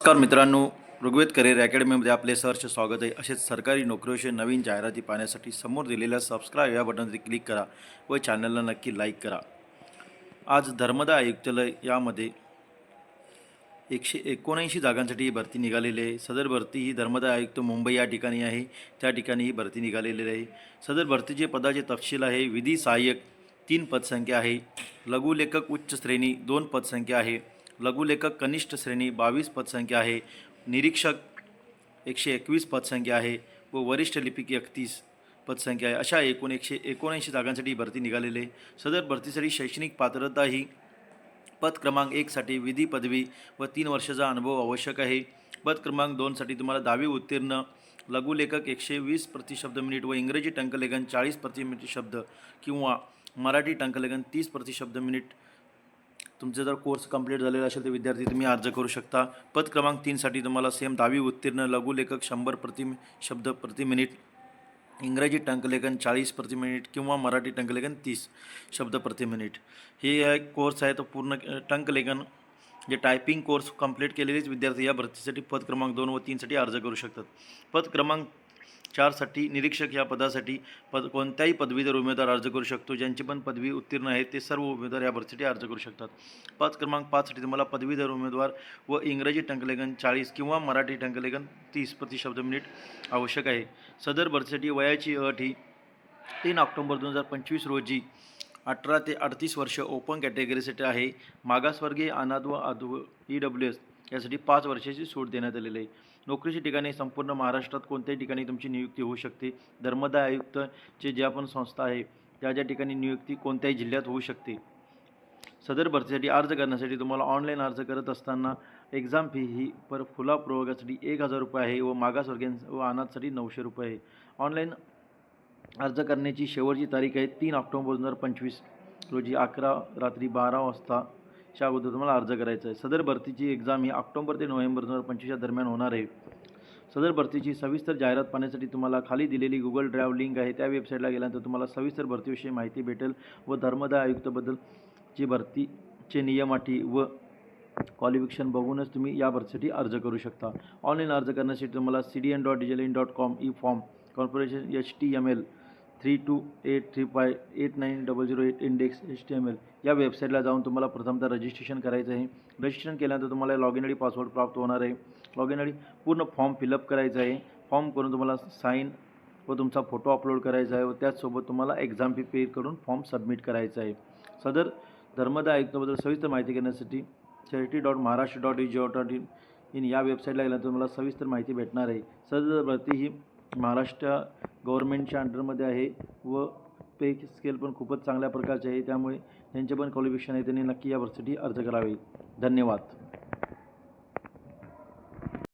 नमस्कार मित्रांनो ऋग्वेद करिअर अकॅडमीमध्ये आपले सहर्ष स्वागत आहे. असेच सरकारी नोकरीविषयी नवीन जाहिराती पाहण्यासाठी समोर दिलेल्या सबस्क्राईब या बटनवरती क्लिक करा व चॅनलला नक्की लाईक करा. आज धर्मदा आयुक्तालय यामध्ये एकशे एकोणऐंशी जागांसाठी ही भरती निघालेली आहे. सदर भरती ही धर्मदा आयुक्त मुंबई या ठिकाणी आहे. त्या ठिकाणी ही भरती निघालेली आहे. सदर भरतीचे पदाचे तपशील आहे. विधी सहाय्यक तीन पदसंख्या आहे. लघुलेखक उच्च श्रेणी दोन पदसंख्या आहे. लघुलेखक कनिष्ठ श्रेणी बावीस पदसंख्या आहे. निरीक्षक एकशे एकवीस पदसंख्या आहे व वरिष्ठ लिपिक एकतीस पदसंख्या आहे. अशा एकूण एकशे एकोणऐंशी जागांसाठी भरती निघालेली आहे. सदर भरतीसाठी शैक्षणिक पात्रता ही पद क्रमांक एकसाठी विधी पदवी व तीन वर्षाचा अनुभव आवश्यक आहे. पद क्रमांक दोनसाठी तुम्हाला दहावी उत्तीर्ण लघुलेखक एकशे वीस प्रतिशब्द मिनिट व इंग्रजी टंकलेखन चाळीस प्रति मिनिट शब्द किंवा मराठी टंकलेखन तीस प्रतिशब्द मिनिट तुमचं जर कोर्स कंप्लीट झालेला असेल तर विद्यार्थी तुम्ही अर्ज करू शकता. पद क्रमांक तीनसाठी तुम्हाला सेम दहावी उत्तीर्ण लघुलेखक शंभर प्रति शब्द प्रति मिनिट इंग्रजी टंकलेखन चाळीस प्रति मिनिट किंवा मराठी टंकलेखन तीस शब्द प्रति मिनिट हे एक कोर्स आहे तो पूर्ण टंकलेखन जे टायपिंग कोर्स कंप्लीट केलेलेच विद्यार्थी या भरतीसाठी पद क्रमांक दोन व तीनसाठी अर्ज करू शकतात. पद क्रमांक चारसाठी निरीक्षक या पदासाठी पद कोणत्याही पदवीधर उमेदवार अर्ज करू शकतो. ज्यांची पण पदवी उत्तीर्ण आहे ते सर्व उमेदवार या भरतीसाठी अर्ज करू शकतात. पाच क्रमांक पाचसाठी तुम्हाला पदवीधर उमेदवार व इंग्रजी टंकलेखन चाळीस किंवा मराठी टंकलेखन तीस प्रतिशब्द मिनिट आवश्यक आहे. सदर भरतीसाठी वयाची अट ही तीन ऑक्टोबर दोन हजार पंचवीस रोजी अठरा ते अडतीस वर्ष ओपन कॅटेगरीसाठी आहे. मागासवर्गीय अनाथ व अधू ई डब्ल्यू एस यासाठी पाच वर्षाची सूट देण्यात आलेली आहे. नोकरीच्या ठिकाणी संपूर्ण महाराष्ट्रात कोणत्याही ठिकाणी तुमची नियुक्ती होऊ शकते. धर्मदाय आयुक्तचे ज्या पण संस्था आहे त्या ज्या ठिकाणी नियुक्ती कोणत्याही जिल्ह्यात होऊ शकते. सदर भरतीसाठी अर्ज करण्यासाठी तुम्हाला ऑनलाईन अर्ज करत असताना एक्झाम फी ही पर फुला प्रयोगासाठी एक हजार रुपये आहे व मागासवर्गीय व अनाथसाठी नऊशे रुपये आहे. ऑनलाईन अर्ज करण्याची शेवटची तारीख आहे तीन ऑक्टोबर दोन हजार पंचवीस रोजी अकरा रात्री बारा वाजता च्या अगोदर तुम्हाला अर्ज करायचा आहे. सदर भरतीची एक्झाम ही ऑक्टोबर ते नोव्हेंबर दोन हजार पंचवीसच्या दरम्यान होणार आहे. सदर भरतीची सविस्तर जाहिरात पाहण्यासाठी तुम्हाला खाली दिलेली गुगल ड्राईव्ह लिंक आहे. त्या वेबसाईटला गेल्यानंतर तुम्हाला सविस्तर भरतीविषयी माहिती भेटेल व धर्मदाय आयुक्तबद्दलची भरतीचे नियम अटी व क्वालिफिकेशन बघूनच तुम्ही या भरतीसाठी अर्ज करू शकता. ऑनलाईन अर्ज करण्यासाठी तुम्हाला C D N dot digialm in dot com E form corporation H T M L three two eight three five eight nine double zero eight index H T M L या वेबसाईटला जाऊन तुम्हाला प्रथमतः registration करायचं आहे. Registration केल्यानंतर तुम्हाला log in I D password प्राप्त होणार आहे. लॉग इन आय डी पूर्ण फॉर्म फिलअप करायचा आहे. फॉर्म करून तुम्हाला साईन व तुमचा फोटो अपलोड करायचा आहे व त्याचसोबत तुम्हाला एक्झाम फी पे करून फॉर्म सबमिट करायचा आहे. सदर धर्मदाय आयुक्ताबद्दल सविस्तर माहिती घेण्यासाठी charity dot Maharashtra dot G dot in in या वेबसाईटला गेल्यानंतर तुम्हाला सविस्तर माहिती भेटणार आहे. सदर भरती ही महाराष्ट्र गव्हर्मेंटच्या अंडरमध्ये आहे व पे स्केल पण खूपच चांगल्या प्रकारचे आहे. त्यामुळे ज्यांचे पण क्वालिफिकेशन आहे. त्यांनी नक्की या भरतीसाठी अर्ज करावे. धन्यवाद.